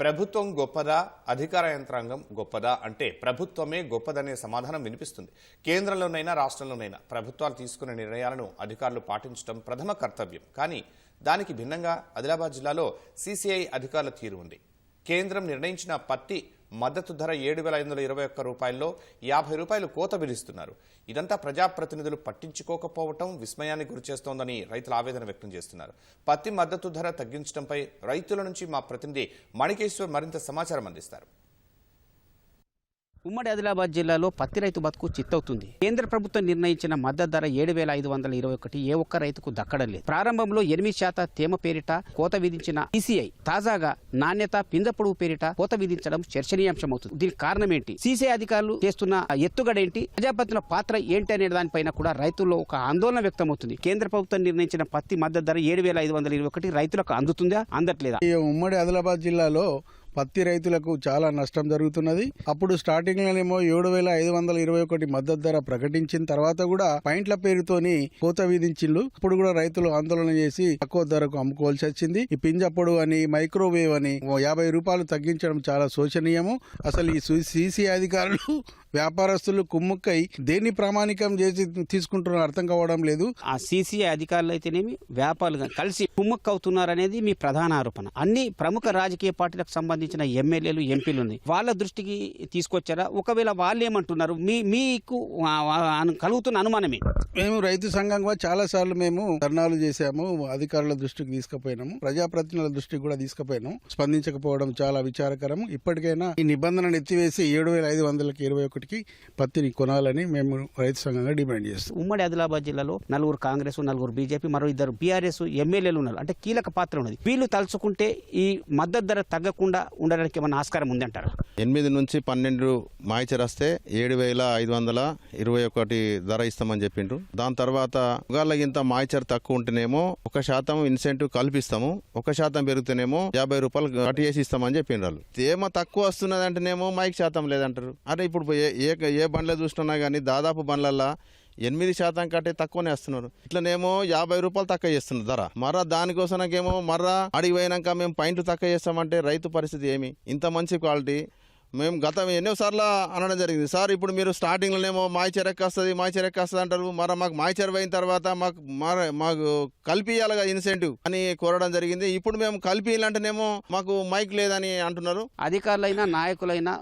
ప్రభుత్వం గొప్పదా అధికార యంత్రాంగం గొప్పదా అంటే ప్రభుత్వమే గొప్పదనే సమాధానం వినిపిస్తుంది. కేంద్రంలోనైనా రాష్ట్రంలోనైనా ప్రభుత్వాలు తీసుకునే నిర్ణయాలను అధికారులు పాటించడం ప్రథమ కర్తవ్యం. కానీ దానికి భిన్నంగా ఆదిలాబాద్ జిల్లాలో సీసీఐ అధికారుల తీరు ఉంది. కేంద్రం నిర్ణయించిన పత్తి మద్దతు ధర ఏడు వేల ఐదు వందల ఇరవై ఒక్క రూపాయల్లో యాభై రూపాయలు కోత విధిస్తున్నారు. ఇదంతా ప్రజాప్రతినిధులు పట్టించుకోకపోవటం విస్మయానికి గురిచేస్తోందని రైతులు ఆవేదన వ్యక్తం చేస్తున్నారు. పత్తి మద్దతు ధర తగ్గించడంపై రైతుల నుంచి మా ప్రతినిధి మణికేశ్వర్ మరింత సమాచారం అందిస్తారు. ఉమ్మడి ఆదిలాబాద్ జిల్లాలో పత్తి రైతు బతుకు చిత్తవుతుంది. కేంద్ర ప్రభుత్వం నిర్ణయించిన మద్దతు ధర ఏడు వేల ఐదు వందల ఇరవై ఒకటి ఏ ఒక్క రైతుకు దక్కడం లేదు. ప్రారంభంలో ఎనిమిది శాతం తేమ పేరిట కోత విధించిన ఈసీఐ తాజాగా నాణ్యత పింద పొడవు పేరిట కోత విధించడం చర్చనీయాంశమవుతుంది. దీనికి కారణం ఏంటి సీసీఐ అధికారులు చేస్తున్న ఎత్తుగడ ఏంటి ప్రజాపతిల పాత్ర ఏంటి అనే దానిపైన కూడా రైతుల్లో ఒక ఆందోళన వ్యక్తమవుతుంది. కేంద్ర ప్రభుత్వం నిర్ణయించిన పత్తి మద్దతు ధర ఏడు వేల ఐదు వందల ఇరవై ఒకటి రైతులకు అందుతుందా? అందట్లేదా? ఉమ్మడి ఆదిలాబాద్ జిల్లాలో పత్తి రైతులకు చాలా నష్టం జరుగుతున్నది. అప్పుడు స్టార్టింగ్ లోనేమో ఏడు వేల ఐదు వందల ఇరవై ఒకటి మద్దతు ధర ప్రకటించిన తర్వాత కూడా పాయింట్ల పేరుతోని కోత విధించిండ్రు. ఇప్పుడు కూడా రైతులు ఆందోళన చేసి తక్కువ ధరకు అమ్ముకోవాల్సి వచ్చింది. ఈ పింజప్పుడు అని మైక్రోవేవ్ అని యాభై రూపాయలు తగ్గించడం చాలా శోచనీయము. అసలు ఈ సీసీ అధికారులు వ్యాపారస్తులు కుమ్ముక్కై దేన్ని ప్రామాణికం చేసి తీసుకుంటున్నారో అర్థం కావడం లేదు. ఆ సీసీఐ అధికారులు అయితేనేమి వ్యాపారులు కలిసి కుమ్మక్కు అవుతున్నారనేది మీ ప్రధాన ఆరోపణ. అన్ని ప్రముఖ రాజకీయ పార్టీలకు సంబంధించిన ఎమ్మెల్యేలు ఎంపీలు ఉన్నాయి వాళ్ళ దృష్టికి తీసుకొచ్చారా? ఒకవేళ వాళ్ళు ఏమంటున్నారు మీ మీకు కలుగుతున్న అనుమానమే. మేము రైతు సంఘంగా చాలా సార్లు మేము ధర్నాలు చేశాము అధికారుల దృష్టికి తీసుకుపోయినాము ప్రజాప్రతినిధుల దృష్టికి కూడా తీసుకుపోయినాము. స్పందించకపోవడం చాలా విచారకరం. ఇప్పటికైనా ఈ నిబంధనను ఎత్తివేసి ఏడు వేల ఐదు వందలకి ఇరవై ఒకటికి పత్తిని కొనాలని మేము రైతు సంఘంగా డిమాండ్ చేస్తాం ఉమ్మడి ఆదిలాబాద్ జిల్లాలో నలుగురు కాంగ్రెస్ నలుగురు బీజేపీ మరో ఇద్దరు బీఆర్ఎస్ ఎమ్మెల్యేలు ఉన్నారు. అంటే కీలక పాత్ర ఉన్నది. వీళ్ళు తలుచుకుంటే ఈ మద్దతు ధర తగ్గకుండా ఉండడానికి ఏమైనా ఆస్కారం ఉందంటారా? ఎనిమిది నుంచి పన్నెండు మాయిచర్ వస్తే ఏడు వేల ఐదు వందల ఇరవై ఒకటి ధర ఇస్తామని చెప్పిండ్రు. దాని తర్వాత ఒకళ్ళకింత మాయిచర్ తక్కువ ఉంటేనేమో ఒక శాతం ఇన్సెంటివ్ కల్పిస్తాము ఒక శాతం పెరిగితేనేమో యాభై రూపాయలు కట్ చేసి ఇస్తామని చెప్పిండ్రు వాళ్ళు. తేమ తక్కువ వస్తున్నది అంటేనేమో మైక్ శాతం లేదంటారు. అరే ఇప్పుడు ఏ ఏ ఏ బండ్లో చూస్తున్నా కానీ దాదాపు బండ్లల్లో ఎనిమిది శాతం కంటే తక్కువనే వస్తున్నారు. ఇట్లనేమో యాభై రూపాయలు తక్కువ చేస్తున్నారు ధర. మర్రా దానికోసమకేమో మర్రా అడిగి పోయినాక మేము పాయింట్ తక్కువ చేస్తామంటే రైతు పరిస్థితి ఏమి? ఇంత మంచి క్వాలిటీ. మేము గతం ఎన్నోసార్లు అనడం జరిగింది. సార్ ఇప్పుడు మీరు స్టార్టింగ్లోనేమో మాయిచర్ ఎక్కొస్తుంది మాయిచర్ ఎక్కొస్తుంది అంటారు. మరి మాకు మాయిచర్ పోయిన తర్వాత మాకు మాకు కలిపియాలిగా ఇన్సెంటివ్ అని కోరడం జరిగింది. ఇప్పుడు మేము కలిపియాలంటేనేమో మాకు మైక్ లేదని అంటున్నారు. అధికారులైనా నాయకులైనా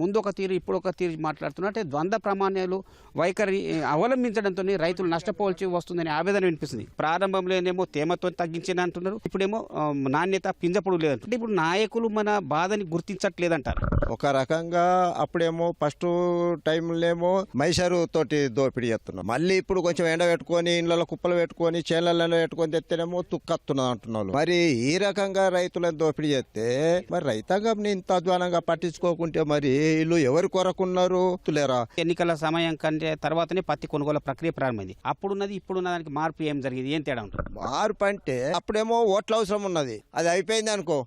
ముందు ఒక తీరు ఇప్పుడు ఒక తీరు మాట్లాడుతున్నారు. అంటే ద్వంద్వ ప్రమాణాలు వైఖరి అవలంబించడంతో రైతులు నష్టపోవాల్సి వస్తుందని ఆవేదన వినిపిస్తుంది. ప్రారంభంలోనేమో తేమతో తగ్గించిన అంటున్నారు. ఇప్పుడేమో నాణ్యత పింజపడు లేదంటారు అంటే ఇప్పుడు నాయకులు మన బాధని గుర్తించట్లేదంటారు. ఒక రకంగా అప్పుడేమో ఫస్ట్ టైంలేమో మైసరు తోటి దోపిడీ చేస్తున్నాం. మళ్ళీ ఇప్పుడు కొంచెం ఎండ పెట్టుకొని ఇళ్ళలో కుప్పలు పెట్టుకొని చేనులలో పెట్టుకొని తెస్తేనేమో తుక్కత్తున్నది అంటున్నారు మరి ఈ రకంగా రైతులను దోపిడీ చేస్తే మరి రైతాంగం ఇంత అధ్వానంగా పట్టించుకోకుంటే మరి వీళ్ళు ఎవరి కొరకున్నారు? లేరా ఎన్నికల సమయం కంటే తర్వాతనే పత్తి కొనుగోలు ప్రక్రియ ప్రారంభమైంది. అప్పుడున్నది ఇప్పుడున్న దానికి మార్పు ఏం జరిగింది? ఏం తేడా ఉంటుంది? మార్పు అంటే అప్పుడేమో ఓట్ల అవసరం ఉన్నది. అది అయిపోయింది అనుకో.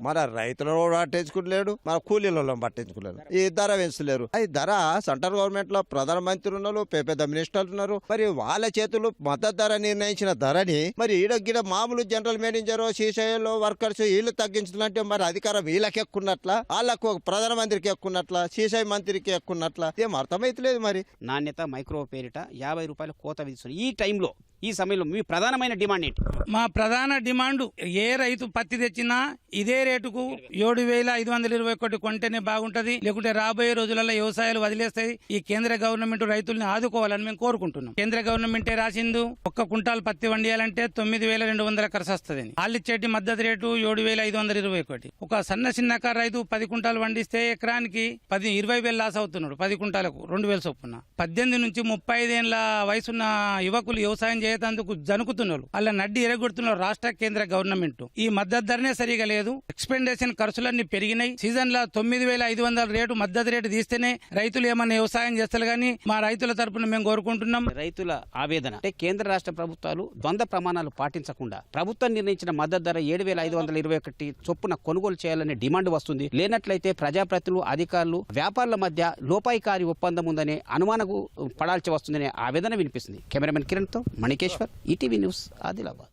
మన రైతులను పట్టించుకోలేడు మన కూలీలలో పట్టించుకోలేదు ఈ ధర పెంచలేరు. ఈ ధర సెంట్రల్ గవర్నమెంట్లో ప్రధానమంత్రి ఉన్నారు పెద్ద పెద్ద మినిస్టర్లు ఉన్నారు. మరి వాళ్ళ చేతులు మద్దతు ధర నిర్ణయించిన ధరని మరి ఈడ గిడ మామూలు జనరల్ మేనేజర్ సీసీఐలో వర్కర్స్ వీళ్ళు తగ్గించాలంటే మరి అధికారం వీళ్ళకి ఎక్కున్నట్ల వాళ్ళకు ప్రధానమంత్రికి ఎక్కున్నట్ల సీసీఐ మంత్రికి ఎక్కున్నట్ల ఏం అర్థమైతలేదు మరి. నాణ్యత మైక్రో పేరిట యాభై రూపాయల కోత విధిస్తున్నారు. ఈ టైంలో ఈ సమయంలో మీ ప్రధానమైన డిమాండ్ ఏంటి? మా ప్రధాన డిమాండ్ ఏ రైతు పత్తి తెచ్చినా ఇదే రేటుకు ఏడు వేల ఐదు వందల ఇరవై ఒకటి కొంటేనే బాగుంటది. లేకుంటే రాబోయే రోజులలో వ్యవసాయాలు వదిలేస్తాయి. ఈ కేంద్ర గవర్నమెంట్ రైతుల్ని ఆదుకోవాలని మేము కోరుకుంటున్నాం. కేంద్ర గవర్నమెంటే రాసిందు ఒక్క కుంటాల్ పత్తి వండియాలంటే తొమ్మిది వేల రెండు వందల ఖర్చు వస్తుంది వాళ్ళు ఇచ్చేటి మద్దతు రేటు ఏడు వేల ఐదు వందల ఇరవై ఒకటి. ఒక సన్న చిన్నకారు రైతు పది కుంటాలు వండిస్తే ఎకరానికి పది ఇరవై వేలు లాస్ అవుతున్నాడు. పది కుంటాలకు రెండు వేల చొప్పున. పద్దెనిమిది నుంచి ముప్పై ఐదేళ్ళ వయసున్న యువకులు వ్యవసాయం చేయతందుకు జనుకుతున్నారు వాళ్ళ నడ్డి ఎరగొడుతున్నారు రాష్ట్ర కేంద్ర గవర్నమెంట్. ఈ మద్దతు ధరనే సరిగా లేదు. ఎక్స్పెండేషన్ ఖర్చులన్నీ పెరిగినాయి. సీజన్లో తొమ్మిది వేల ఐదు వందల రేటు మద్దతు రేటు తీస్తేనే రైతులు ఏమన్నా వ్యవసాయం చేస్తారు కానీ మా రైతుల తరపున మేము కోరుకుంటున్నాం. రైతుల ఆవేదన. అంటే కేంద్ర రాష్ట్ర ప్రభుత్వాలు ద్వంద్వ ప్రమాణాలు పాటించకుండా ప్రభుత్వం నిర్ణయించిన మద్దతు ధర ఏడు వేల ఐదు వందల ఇరవై ఒకటి చొప్పున కొనుగోలు చేయాలనే డిమాండ్ వస్తుంది. లేనట్లయితే ప్రజాప్రతినిధులు అధికారులు వ్యాపారుల మధ్య లోపాయికారి ఒప్పందం ఉందనే అనుమానకు పడాల్సి వస్తుందనే ఆవేదన వినిపిస్తుంది. Cameraman Kiran Mani Venkateshwar ETV news Adilabad.